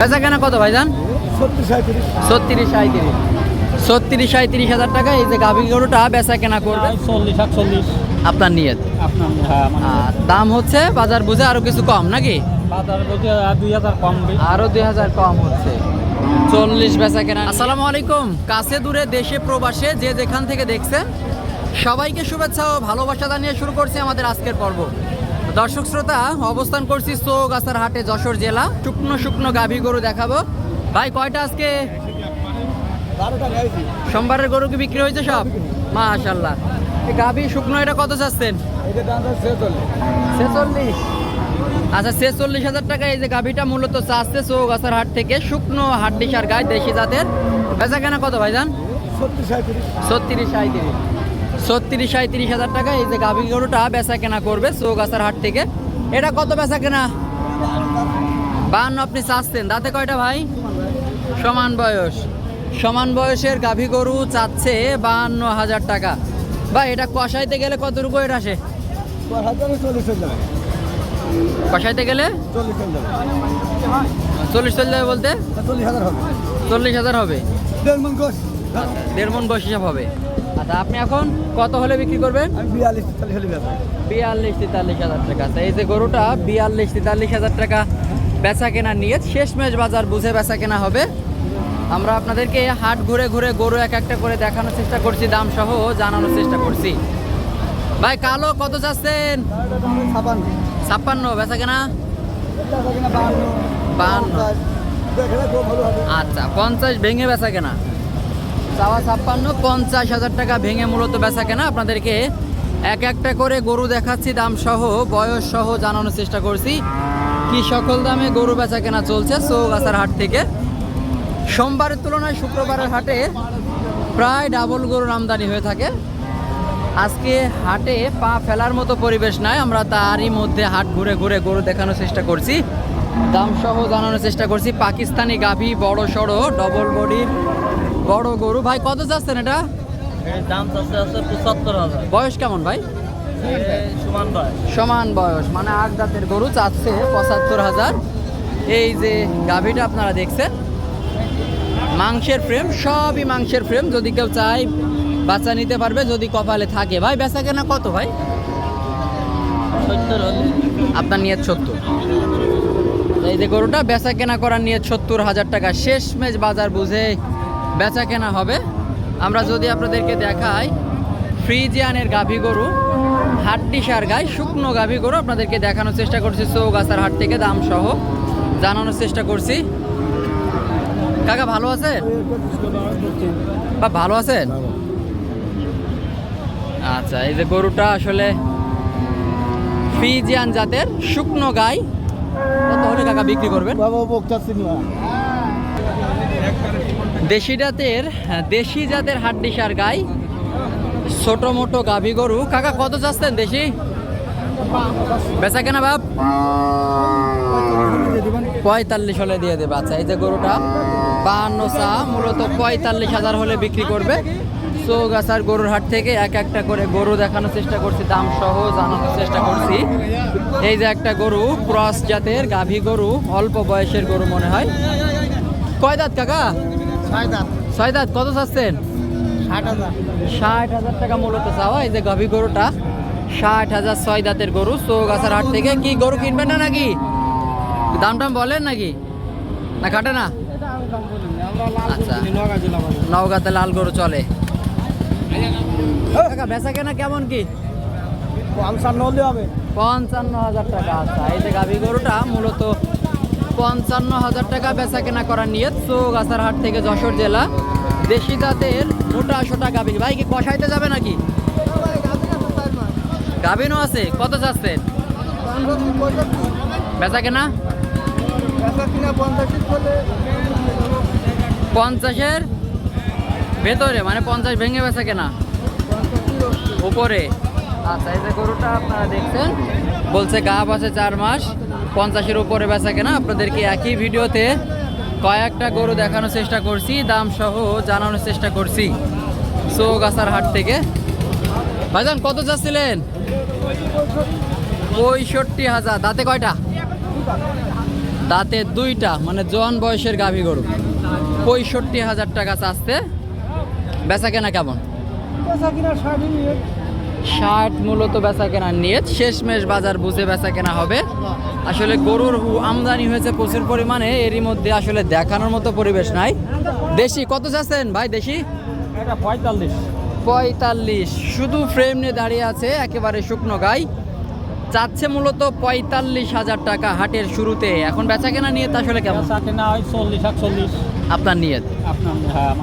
বেচা কেনা কত ভাইজান? ছত্রিশ সাঁত্রিশ ছত্রিশ সাঁত্রিশ হাজার টাকা এই যে গাভী গরুটা বেচা কেনা করবে। চল্লিশ একচল্লিশ আপনার নিয়ত? হ্যাঁ মানে দাম হচ্ছে বাজার বুঝে আরও কিছু কম নাকি? আরও দুই হাজার কম হচ্ছে। চল্লিশ বেচা কেনা। আসসালামু আলাইকুম। কাছে দূরে দেশে প্রবাসে যে যেখান থেকে দেখছেন সবাইকে শুভেচ্ছা ও ভালোবাসা জানিয়ে শুরু করছি আমাদের আজকের পর্ব। দর্শক শ্রোতা, অবস্থান করছি চৌগাছার হাটে, যশোর জেলা। শুকনো শুকনো গাভী গরু দেখাবো। ভাই, কয়টা আজকে? সোমবারের গরু কি বিক্রি হয়েছে সব? মাশাল্লাহ গাভী শুকনো, এটা কত চাচ্ছেন? আচ্ছা ছেচল্লিশ হাজার টাকা এই যে গাভীটা মূলত চাচ্ছে চৌগাছার হাট থেকে। শুকনো হাড্ডিসার গায়ে দেশি জাতের। বেচা কেনা কত ভাইজান? সত্যি সাঁত্রিশ ছত্রিশ সাঁত্রিশ ছত্রিশ সাঁত্রিশ হাজার টাকা। এই যে গাভী গরুটা বেচা কেনা করবে চৌগাছার হাট থেকে। এটা কত বেচা কেনা? বান্ন আপনি চাচ্ছেন। দাঁতে কয়টা ভাই? সমান বয়স। সমান বয়সের গাভী গরু চাচ্ছে বাহান্ন হাজার টাকা। বা এটা কষাইতে গেলে কত রূপ এটা আসে? কষাইতে গেলে? চল্লিশ চল্লিশ যাবে বলতে? চল্লিশ হাজার হবে। মন গোস দেড় মন বয়স হিসাব হবে। আচ্ছা আপনি এখন কত হলে বিক্রি করবেন? বিয়াল্লিশ চল্লিশ হলে বিয়াল্লিশ তেতাল্লিশ হাজার টাকা। আচ্ছা এই যে গরুটা বিয়াল্লিশ তেতাল্লিশ হাজার টাকা বেচা কেনা নিয়ে শেষমেশ বাজার বুঝে বেচা কেনা হবে। আমরা আপনাদেরকে হাট ঘুরে ঘুরে গরু এক একটা করে দেখানোর চেষ্টা করছি দাম সহ জানানোর চেষ্টা করছি। ভাই কালো কত চাচ্ছেন? ছাপ্পান্ন বেচা কেনা? বাহান্ন আচ্ছা পঞ্চাশ ভেঙে বেচা কেনা। চাওয়া ছাপ্পান্ন, পঞ্চাশ হাজার টাকা ভেঙে মূলত বেচা কেনা। আপনাদেরকে এক একটা করে গরু দেখাচ্ছি, দাম সহ, বয়স সহ জানানোর চেষ্টা করছি। কি সকল দামে গরু বেচা কেনা চলছে চৌগাছার হাট থেকে? সোমবারের তুলনায় শুক্রবারের হাটে প্রায় ডাবল গরুর আমদানি হয়ে থাকে। আজকে হাটে পা ফেলার মতো পরিবেশ নাই, আমরা তারই মধ্যে হাট ঘুরে ঘুরে গরু দেখানোর চেষ্টা করছি। দাম সহ জানানোর চেষ্টা করছি। পাকিস্তানি গাভী বড় সড়ো ডবল বডির বড় গরু। ভাই কত যাচ্ছেন এটা? দাম চাচ্ছে আছে পঁচাত্তর হাজার। বয়স কেমন ভাই? সমান বয়স। মানে আট দাঁতের গরু চাচ্ছে পঁচাত্তর হাজার। এই যে গাভীটা আপনারা দেখছেন মাংসের ফ্রেম সবই মাংসের ফ্রেম যদি কেউ চায় বাচ্চা নিতে পারবে যদি কপালে থাকে। ভাই বেচা কেনা কত ভাই? আপনার নিয়ে সত্তর। এই যে গরুটা বেচা কেনা করার নিয়ে সত্তর হাজার টাকা। শেষ মেজ বাজার বুঝে বেচা কেনা হবে। আমরা যদি আপনাদেরকে দেখাই, ফ্রিজিয়ানের গাভী গরু, হাড্ডি সার গায়ে শুকনো গাভী গরু আপনাদেরকে দেখানোর চেষ্টা করছি, চৌগাছার হাট থেকে দাম সহ জানানোর চেষ্টা করছি। কাকা, ভালো আছে বা, ভালো আছেন? আচ্ছা এই যে গরুটা আসলে ফ্রিজিয়ান জাতের শুকনো গাই। কত হলে কাকা বিক্রি করবেন? বাবা বক্তা সিনেমা দেশি জাতের হ্যাঁ, দেশি জাতের হাড্ডি সার গাই ছোট মোটো গাভী গরু। কাকা কত চাচ্ছেন দেশি? বেচা কেনা বাপ? পঁয়তাল্লিশ হলে দিয়ে দেবে। আচ্ছা এই যে গরুটা বাহান্ন চা মূলত পঁয়তাল্লিশ হাজার হলে বিক্রি করবে। চৌগাছার গরুর হাট থেকে এক একটা করে গরু দেখানোর চেষ্টা করছি দাম সহ জানানোর চেষ্টা করছি। এই যে একটা গরু ক্রস জাতের গাভী গরু অল্প বয়সের গরু মনে হয়। কয় দাঁত কাকা? ছয় দাম ছয় দাঁত কত চাচ্ছেন? ষাট হাজার। ষাট হাজার টাকা মূলত চাওয়া এই যে গাভী গরুটা। ষাট হাজার ছয় দাঁতের গরু চৌগাছার হাট থেকে কি গরু কিনবেন না নাকি? দাম টাম বলেন নাকি? না কাটে না? আচ্ছা। নওগাঁতে লাল গরু চলে। কাকা বেচা কেনা কেমন কি? পঞ্চান্ন হলে হবে। পঞ্চান্ন হাজার টাকা আচ্ছা। এই যে গাভী গরুটা মূলত পঞ্চান্ন হাজার টাকা বেচা কেনা করার নিয়ে চৌগাছার হাট থেকে যশোর জেলা। দেশি জাতের মোটা সোটা গাভী ভাই, কি কষাইতে যাবে নাকি? গাভিনও আছে, কত চাচ্ছেন বেচা কেনা পঞ্চাশের ভেতরে মানে পঞ্চাশ ভেঙে বেচা কেনা উপরে। আচ্ছা এই যে গরুটা আপনারা দেখছেন বলছে গাভ আছে চার মাস, পঞ্চাশের উপরে বেচা কেনা। আপনাদেরকে একই ভিডিওতে কয়েকটা গরু দেখানোর চেষ্টা করছি, দাম সহ জানানোর চেষ্টা করছি চৌগাছার হাট থেকে। ভাইজান, কত চাচ্ছিলেন? পঁয়ষট্টি হাজার, দাঁতে কয়টা? দাঁতে দুইটা মানে জোয়ান বয়সের গাভী গরু। পঁয়ষট্টি হাজার টাকা চাচ্ছে। বেচা কেনা কেমন? ষাট মূলত বেচা কেনার নিয়ত শেষমেশ বাজার বুঝে বেচা কেনা হবে। আসলে গরুর আমদানি হয়েছে প্রচুর পরিমাণে। এরই মধ্যে আসলে দেখানোর মতো পরিবেশ নাই। দেশি কত চাচ্ছেন ভাই দেশি? এটা পঁয়তাল্লিশ। পঁয়তাল্লিশ। শুধু ফ্রেম নিয়ে দাঁড়িয়ে আছে একেবারে শুকনো গাই। চাচ্ছে মূলত পঁয়তাল্লিশ হাজার টাকা হাটের শুরুতে। এখন বেচা কেনা নিয়ে আসলে কেমন? কিনা হয় চল্লিশ একচল্লিশ। আপনার আপনার হ্যাঁ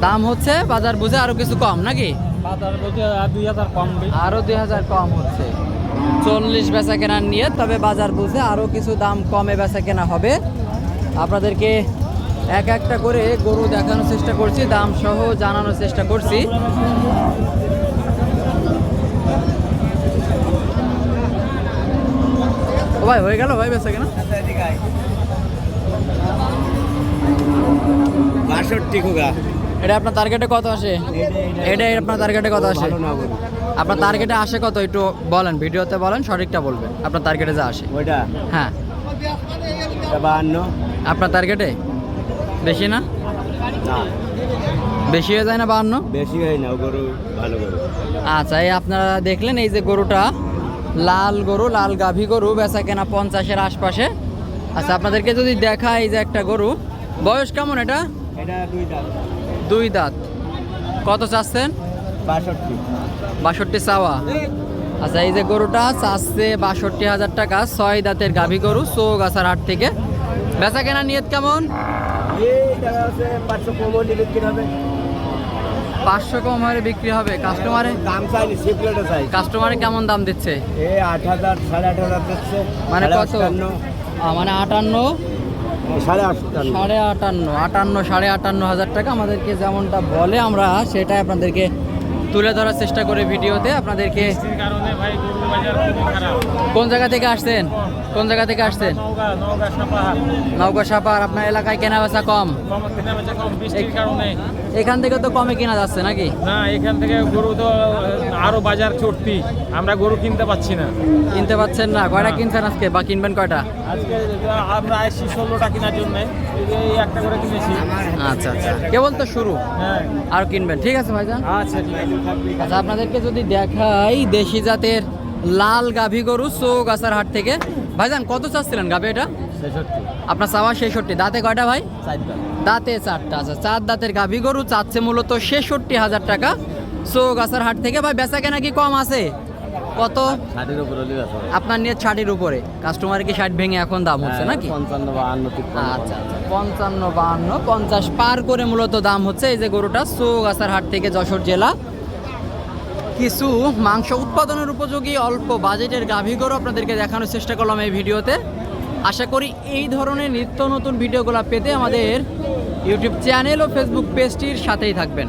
দাম হচ্ছে বাজার বুঝে আরও কিছু কম নাকি? বাজার দুই হাজার কম আরও দুই হাজার কম হচ্ছে। চল্লিশ বেচা কেনার নিয়ে তবে বাজার বুঝে আরও কিছু দাম কমে বেচা কেনা হবে। আপনাদেরকে এক একটা করে গরু দেখানোর চেষ্টা করছি দাম সহ জানানোর চেষ্টা করছি। ও ভাই হয়ে গেল ভাই বেচা কেনা? বাষট্টি খোগা। এটা আপনার টার্গেটে কত আসে? এটা আপনার টার্গেটে কত আসে? আপনার টার্গেটে আসে কত? একটু বলেন ভিডিওতে বলেন সঠিকটা বলবেন। আপনার টার্গেটে যা আসে। ওইটা? হ্যাঁ। বাহান্ন। আপনার টার্গেটে বেশি না? বেশি হয়ে যায় না বাহান্ন? বেশি হয় না গরু ভালো গরু। আচ্ছা এই আপনারা দেখলেন এই যে গরুটা লাল গরু লাল গাভী গরু বেচা কেনা পঞ্চাশের আশপাশে। আচ্ছা আপনাদেরকে যদি দেখা এই যে একটা গরু বয়স কেমন এটা? এটা দুই দাম দুই দাঁত। কত চাচ্ছেন? বাষট্টি। বাষট্টি চাওয়া। আচ্ছা এই যে গরুটা চাচ্ছে বাষট্টি হাজার টাকা ছয় দাঁতের গাভী গরু চৌগাছার হাট থেকে। বেচা কেনা নিয়ত কেমন? পাঁচশো কম হলে বিক্রি হবে। কাস্টমারে? দাম চাইনি সিপ্লেটও চাই কাস্টমারে কেমন দাম দিচ্ছে? এ আট হাজার সাড়ে আট হাজার দিচ্ছে। মানে কত? মানে আটান্ন। সাড়ে আটান্ন সাড়ে আটান্ন আটান্ন সাড়ে আটান্ন হাজার টাকা আমাদেরকে যেমনটা বলে আমরা সেটাই আপনাদেরকে তুলে ধরার চেষ্টা করে ভিডিওতে। আপনাদেরকে কোন জায়গা থেকে আসছেন? কোন জায়গা থেকে আসছেন? নৌকা সাপাহার। সাপার আপনার এলাকায় কেনা বেচা কম এখান থেকে তো কমে কেনা যাচ্ছে নাকি? না এখান থেকে গরু তো আরও বাজার চড়তি। আমরা গরু কিনতে পাচ্ছি না। কিনতে পাচ্ছেন না। কয়টা কিনছেন আজকে? বা কিনবেন কয়টা? আজকে আমরা আসছি ষোলোটা কেনার জন্য। এই একটা করে কিনেছি। আচ্ছা আচ্ছা। কেবল তো শুরু। হ্যাঁ। আর কিনবেন। ঠিক আছে ভাইজান? আচ্ছা ঠিক আছে। আচ্ছা আপনাদেরকে যদি দেখাই দেশি জাতের লাল গাভী গরু চৌগাছার হাট থেকে। ভাইজান কত চাচ্ছিলেন গাভী এটা? আপনার চাওয়া ছেষট্টি। দাঁতে কয়টা ভাই? দাঁতে চারটা আচ্ছা চার দাঁতের গাভী গরু চাচ্ছে মূলত ছেষট্টি হাজার টাকা। চৌগাছার হাট থেকে ভাই বেচা কেনা কি কম আছে? কত? ষাটের উপরে আপনার নিয়ে ষাটের উপরে। কাস্টমার কি ষাট ভেঙে এখন দাম হচ্ছে হ্যাঁ, নাকি? পঞ্চান্ন বা আন্ন আচ্ছা আচ্ছা। পঞ্চান্ন বাহান্ন পঞ্চাশ পার করে মূলত দাম হচ্ছে এই যে গরুটা। চৌগাছার হাট থেকে যশোর জেলা। কিছু মাংস উৎপাদনের উপযোগী অল্প বাজেটের গাভী গরু আপনাদেরকে দেখানোর চেষ্টা করলাম এই ভিডিওতে। আশা করি এই ধরনের নিত্য নতুন ভিডিওগুলো পেতে আমাদের ইউটিউব চ্যানেল ও ফেসবুক পেজটির সাথেই থাকবেন।